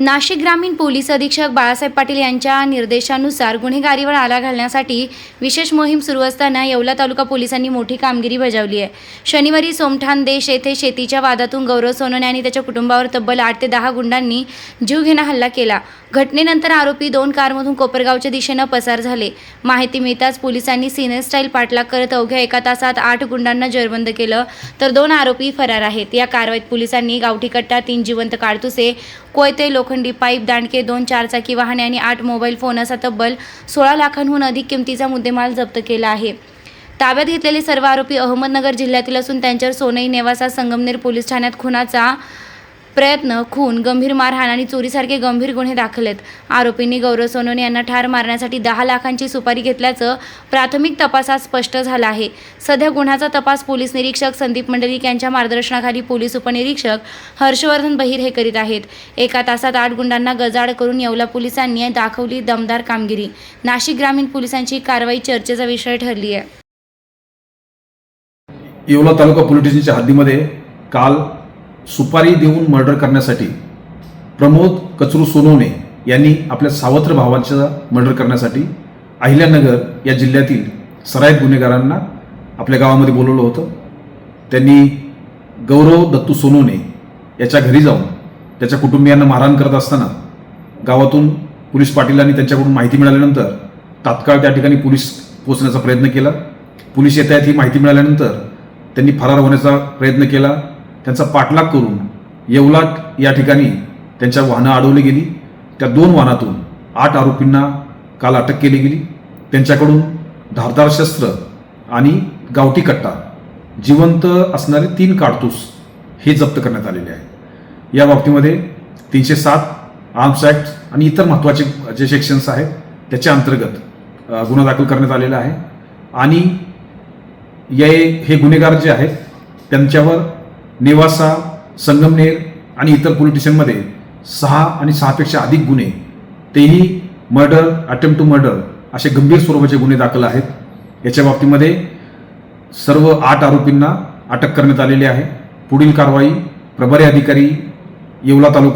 नाशिक ग्रामीण पोलीस अधीक्षक बाळासाहेब पाटील यांच्या निर्देशानुसार गुन्हेगारीवर आला घालण्यासाठी विशेष मोहीम सुरू असताना येवला तालुका पोलिसांनी मोठी कामगिरी बजावली आहे. शनिवारी सोमठाण देश येथे शेतीच्या वादातून गौरव सोनवणे आणि त्याच्या कुटुंबावर तब्बल आठ ते दहा गुंडांनी जीवघेणा हल्ला केला. घटनेनंतर आरोपी दोन कारमधून कोपरगावच्या दिशेनं पसार झाले. माहिती मिळताच पोलिसांनी सिने स्टाईल पाठलाग करत अवघ्या एका तासात आठ गुंडांना जेरबंद केलं तर दोन आरोपी फरार आहेत. या कारवाईत पोलिसांनी गावठी कट्टा तीन जिवंत काडतुसे कोयते लोक लोखंडी पाईप दांडके दोन चारचाकी वाहने आणि आठ मोबाईल फोन असा तब्बल सोळा लाखांहून अधिक किमतीचा मुद्देमाल जप्त केला आहे. ताब्यात घेतलेले सर्व आरोपी अहमदनगर जिल्ह्यातील असून त्यांच्यावर सोनई नेवासा संगमनेर पोलीस ठाण्यात खुनाचा प्रयत्न खून गंभीर मारहाण आणि चोरीसारखे गंभीर गुन्हे दाखल आहेत आरोपींनी गौरव सोनवणे यांना ठार मारण्यासाठी दहा लाखांची सुपारी घेतल्याचं प्राथमिक तपासात स्पष्ट झालं आहे. सध्या गुन्ह्याचा तपास पोलीस निरीक्षक संदीप मंडलिक यांच्या मार्गदर्शनाखाली पोलीस उपनिरीक्षक हर्षवर्धन बहिर हे करीत आहेत. एका तासात आठ गुंडांना गजाड करून येवला पोलिसांनी दाखवली दमदार कामगिरी. नाशिक ग्रामीण पोलिसांची कारवाई चर्चेचा विषय ठरली आहे येवला तालुका पोलीस स्टेशनच्या हद्दीमध्ये काल सुपारी देऊन मर्डर करण्यासाठी प्रमोद कचरू सोनवणे यांनी आपल्या सावत्र भावांचा मर्डर करण्यासाठी अहिल्यानगर या जिल्ह्यातील सराईत गुन्हेगारांना आपल्या गावामध्ये बोलवलं होतं. त्यांनी गौरव दत्तू सोनवणे याच्या घरी जाऊन त्याच्या कुटुंबियांना मारहाण करत असताना गावातून पोलीस पाटीलांनी त्यांच्याकडून माहिती मिळाल्यानंतर तात्काळ त्या ठिकाणी पोलीस पोचण्याचा प्रयत्न केला. पोलीस येत आहेत ही माहिती मिळाल्यानंतर त्यांनी फरार होण्याचा प्रयत्न केला. त्यांचा पाठलाग करून येवलाट या ठिकाणी त्यांच्या वाहनं अडवली गेली. त्या दोन वाहनातून आठ आरोपींना काल अटक केली गेली. त्यांच्याकडून धारदार शस्त्र आणि गावठी कट्टा जिवंत असणारे तीन काडतूस हे जप्त करण्यात आलेले आहे या बाबतीमध्ये तीनशे सात आर्म्स ॲक्ट आणि इतर महत्त्वाचे जे सेक्शन्स आहेत त्याच्या अंतर्गत गुन्हा दाखल करण्यात आलेला आहे. आणि ये हे गुन्हेगार जे आहेत त्यांच्यावर नेवासा संगमनेर आणि इतर पोलीस स्टेशनमध्ये सहा आणि सहापेक्षा अधिक गुन्हे. तेही मर्डर अटेम्प्ट टू मर्डर असे गंभीर स्वरूपाचे गुन्हे दाखल आहेत. याच्या बाबतीमध्ये सर्व आठ आरोपींना अटक करण्यात आलेली आहे. पुढील कारवाई प्रभारी अधिकारी येवला तालुका